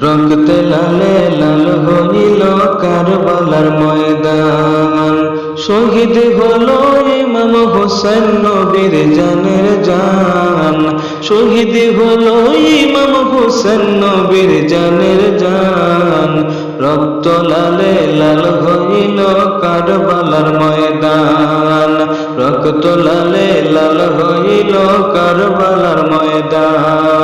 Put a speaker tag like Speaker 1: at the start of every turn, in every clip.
Speaker 1: রক্তে লালে লাল হইল কারবালার ময়দান। শহীদ হলো ইমাম হোসেন নবীর জানের জান। শহীদ হলো ইমাম হোসেন নবীর জানের জান। রক্ত লালে লাল হইল কারবালার ময়দান। রক্ত লালে লাল হইল কারবালার ময়দান।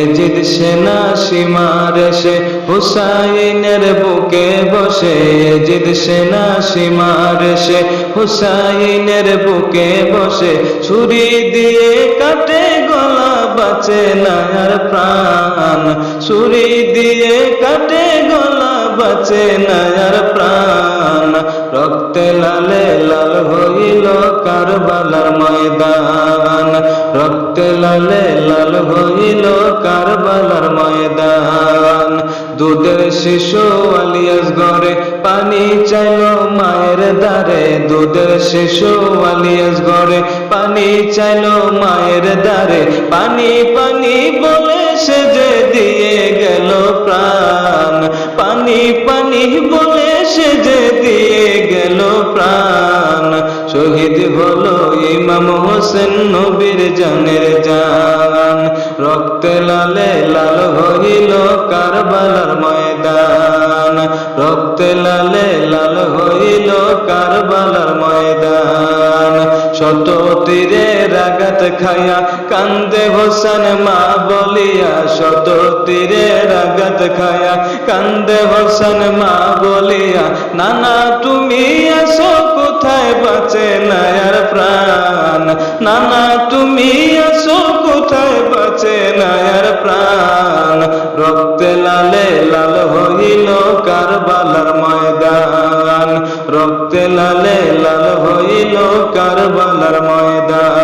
Speaker 1: এজিদ সেনা সীমার এসে হুসাইনের বুকে বসে। এজিদ সেনা সীমার এসে হুসাইনের বুকে বসে। ছুরি দিয়ে কাটে গলা, বাঁচে না আর প্রাণ। ছুরি দিয়ে কাটে গলা, বাঁচে না আর প্রাণ। রক্তে লালে লাল হইল কারবালার ময়দান। রক্তে লালে লাল হইল শিশু আলিয়াস ঘরে পানি চাইল মায়ের দ্বারে। দুধের শিশু আলিয়াস ঘরে পানি চাইল মায়ের দ্বারে। পানি পানি বলে সে যে দিয়ে গেল প্রাণ। পানি পানি বলে সে যে দিয়ে গেল প্রাণ। শহীদ হলো ইমাম হোসেন নবীর জানের জান। রক্তে লালে লাল হইল কারবালার ময়দান। রক্তে লালে লাল হইল কারবালার ময়দান। শত তীরের আঘাত খায়া কান্দে হোসেন মা বলিয়া শত তীরের আঘাত খায়া কান্দে হোসেন মা বলিয়া, নানা, তুমি আসো কোথায় বাঁচে না আর প্রাণ? নানা, তুমি আসো কোথায় বাঁচে না আর প্রাণ? রক্তে লালে কারবালার ময়দান। রক্তে লালে লাল হইল কারবালার ময়দান।